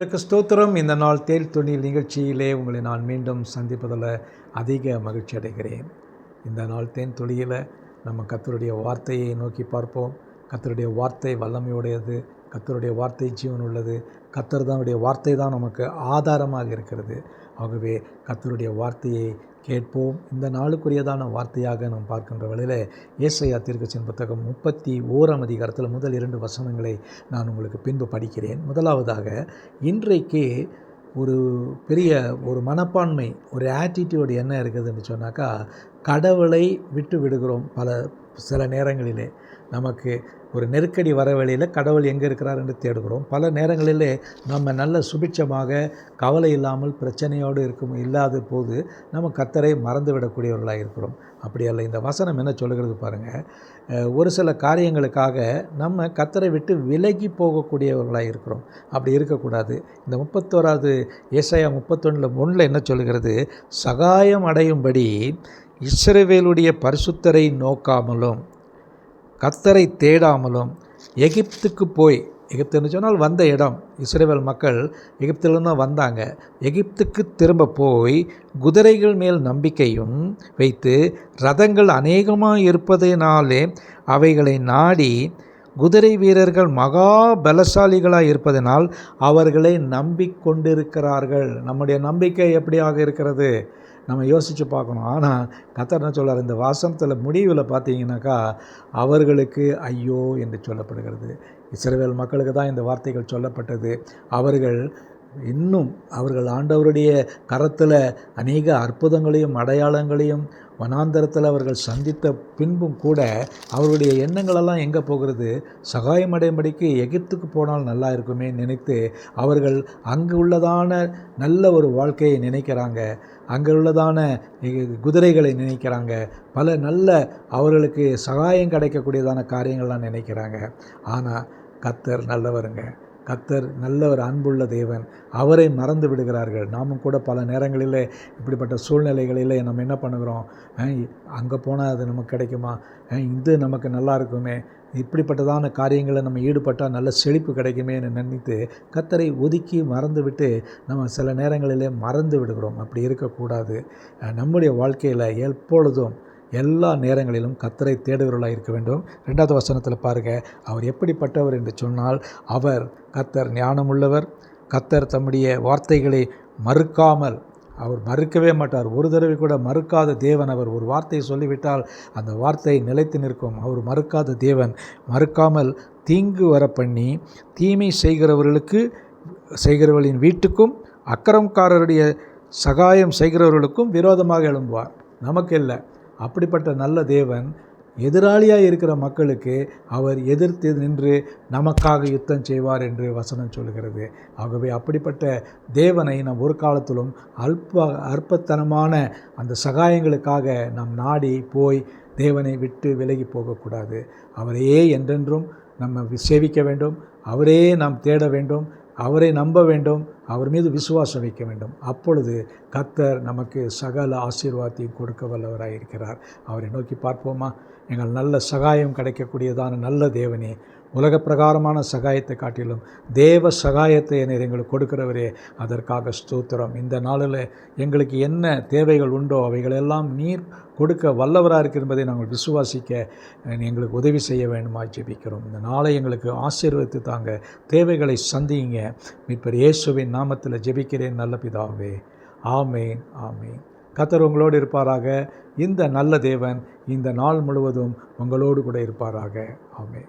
இதற்கு ஸ்தோத்திரம். இந்த நாள் தேல் தொழில் நிகழ்ச்சியிலே உங்களை நான் மீண்டும் சந்திப்பதில் அதிக மகிழ்ச்சி அடைகிறேன். இந்த நாள் தேன் தொழிலில் நம்ம கத்தருடைய வார்த்தையை நோக்கி பார்ப்போம். கத்தருடைய வார்த்தை வல்லமையுடையது. கத்தருடைய வார்த்தை ஜீவன் உள்ளது. கத்தர் தானுடைய வார்த்தை தான் நமக்கு ஆதாரமாக இருக்கிறது. ஆகவே கத்தருடைய வார்த்தையை கேட்போம். இந்த நாளுக்குரியதான வார்த்தையாக நாம் பார்க்கின்ற வேளையில் ஏசையா தீர்க்கச்சின் புத்தகம் முப்பத்தி ஓராம் அதிகாரத்தில் முதல் இரண்டு வசனங்களை நான் உங்களுக்கு பின்பு படிக்கிறேன். முதலாவதாக இன்றைக்கு ஒரு பெரிய ஒரு மனப்பான்மை ஒரு ஆட்டிடியூடு என்ன இருக்குதுன்னு சொன்னாக்கா கடவுளை விட்டு விடுகிறோம் பல சில நேரங்களிலே. நமக்கு ஒரு நெருக்கடி வர வேளையில் கடவுள் எங்கே இருக்கிறார் என்று தேடுகிறோம். பல நேரங்களிலே நம்ம நல்ல சுபிட்சமாக கவலை இல்லாமல் பிரச்சனையோடு இருக்கும் இல்லாத போது நம்ம கத்தரை மறந்து விடக்கூடியவர்களாக இருக்கிறோம். அப்படி அல்ல இந்த வசனம் என்ன சொல்லுகிறது பாருங்கள் ஒரு சில காரியங்களுக்காக நம்ம கத்தரை விட்டு விலகி போகக்கூடியவர்களாக இருக்கிறோம். அப்படி இருக்கக்கூடாது. இந்த முப்பத்தோராவது ஏசாயா முப்பத்தொன்னில் ஒன்றில் என்ன சொல்லுகிறது? சகாயம் அடையும்படி இஸ்ரவேலுடைய பரிசுத்தரை நோக்காமலும் கத்தரை தேடாமலும் எகிப்துக்கு போய் எகிப்துன்னு சொன்னால் வந்த இடம் இஸ்ரேவேல் மக்கள் எகிப்திலிருந்து தான் வந்தாங்க. எகிப்துக்கு திரும்ப போய் குதிரைகள் மேல் நம்பிக்கையும் வைத்து ரதங்கள் அநேகமாக இருப்பதனாலே அவைகளை நாடி குதிரை வீரர்கள் மகா பலசாலிகளாக இருப்பதனால் அவர்களை நம்பிக்கொண்டிருக்கிறார்கள். நம்முடைய நம்பிக்கை எப்படியாக இருக்கிறது? நம்ம யோசித்து பார்க்கணும். ஆனால் கத்தர் என்ன சொல்கிறார் இந்த வாசனத்தில் முடிவில் பார்த்தீங்கன்னாக்கா அவர்களுக்கு ஐயோ என்று சொல்லப்படுகிறது. இஸ்ரேல் மக்களுக்கு தான் இந்த வார்த்தைகள் சொல்லப்பட்டது. அவர்கள் இன்னும் அவர்கள் ஆண்டவருடைய கரத்தில் அநேக அற்புதங்களையும் அடையாளங்களையும் வனாந்தரத்தில் அவர்கள் சந்தித்த பின்பும் கூட அவருடைய எண்ணங்களெல்லாம் எங்கே போகிறது? சகாயம் அடையும்படிக்கு எகிப்துக்கு போனால் நல்லா இருக்குமே நினைத்து அவர்கள் அங்கு உள்ளதான நல்ல ஒரு வாழ்க்கையை நினைக்கிறாங்க. அங்கே உள்ளதான குதிரைகளை நினைக்கிறாங்க. பல நல்ல அவர்களுக்கு சகாயம் கிடைக்கக்கூடியதான காரியங்கள்லாம் நினைக்கிறாங்க. ஆனால் கத்தர் நல்லவருங்க. கத்தர் நல்ல ஒரு அன்புள்ள தேவன். அவரை மறந்து விடுகிறார்கள். நாமும் கூட பல நேரங்களில் இப்படிப்பட்ட சூழ்நிலைகளில் நம்ம என்ன பண்ணுகிறோம்? அங்கே போனால் அது நமக்கு கிடைக்குமா? இது நமக்கு நல்லா இருக்குமே? இப்படிப்பட்டதான காரியங்களை நம்ம ஈடுபட்டால் நல்ல செழிப்பு கிடைக்குமேன்னு நினைத்து கத்தரை ஒதுக்கி மறந்து விட்டு நம்ம சில நேரங்களிலே மறந்து விடுகிறோம். அப்படி இருக்கக்கூடாது. நம்முடைய வாழ்க்கையில் எப்பொழுதும் எல்லா நேரங்களிலும் கத்தரை தேடுகிறவர்களாக இருக்க வேண்டும். ரெண்டாவது வசனத்தில் பாருங்கள் அவர் எப்படிப்பட்டவர் என்று சொன்னால் அவர் கத்தர் ஞானமுள்ளவர். கத்தர் தம்முடைய வார்த்தைகளை மறுக்காமல் அவர் மறுக்கவே மாட்டார். ஒரு தடவை கூட மறுக்காத தேவன் அவர் ஒரு வார்த்தையை சொல்லிவிட்டால் அந்த வார்த்தை நிலைத்து நிற்கும். அவர் மறுக்காத தேவன். மறுக்காமல் தீங்கு வர பண்ணி தீமை செய்கிறவர்களுக்கு செய்கிறவர்களின் வீட்டுக்கும் அக்கரம்காரருடைய சகாயம் செய்கிறவர்களுக்கும் விரோதமாக எழும்புவார். நமக்கு இல்லை. அப்படிப்பட்ட நல்ல தேவன் எதிராளியாக இருக்கிற மக்களுக்கு அவர் எதிர்த்து நின்று நமக்காக யுத்தம் செய்வார் என்று வசனம் சொல்கிறது. ஆகவே அப்படிப்பட்ட தேவனை நாம் ஒரு காலத்திலும் அல்ப அற்பத்தனமான அந்த சகாயங்களுக்காக நாம் நாடி போய் தேவனை விட்டு விலகி போகக்கூடாது. அவரையே என்றென்றும் நம்ம சேவிக்க வேண்டும். அவரே நாம் தேட வேண்டும். அவரை நம்ப வேண்டும் அவர் மீது விசுவாசம் வைக்க வேண்டும். அப்பொழுது கத்தர் நமக்கு சகல ஆசீர்வாதத்தையும் கொடுக்க வல்லவராக இருக்கிறார் அவரை நோக்கி பார்ப்போமா? எங்கள் நல்ல சகாயம் கிடைக்கக்கூடியதான நல்ல தேவனே உலக பிரகாரமான சகாயத்தை காட்டிலும் தேவ சகாயத்தை என எங்களுக்கு கொடுக்கிறவரே அதற்காக ஸ்தூத்திரம். இந்த நாளில் எங்களுக்கு என்ன தேவைகள் உண்டோ அவைகளெல்லாம் நீர் கொடுக்க வல்லவராக இருக்கு என்பதை நாங்கள் விசுவாசிக்க எங்களுக்கு உதவி செய்ய வேண்டுமா ஜெபிக்கிறோம். இந்த நாளை எங்களுக்கு ஆசீர்வதித்து தாங்க தேவைகளை சந்திங்க மீட்பர் இயேசுவின் நாமத்தில் ஜெபிக்கிறேன் நல்ல பிதாவே. ஆமேன் ஆமேன். கத்தர் உங்களோடு இருப்பாராக. இந்த நல்ல தேவன் இந்த நாள் முழுவதும் உங்களோடு கூட இருப்பாராக. ஆமேன்.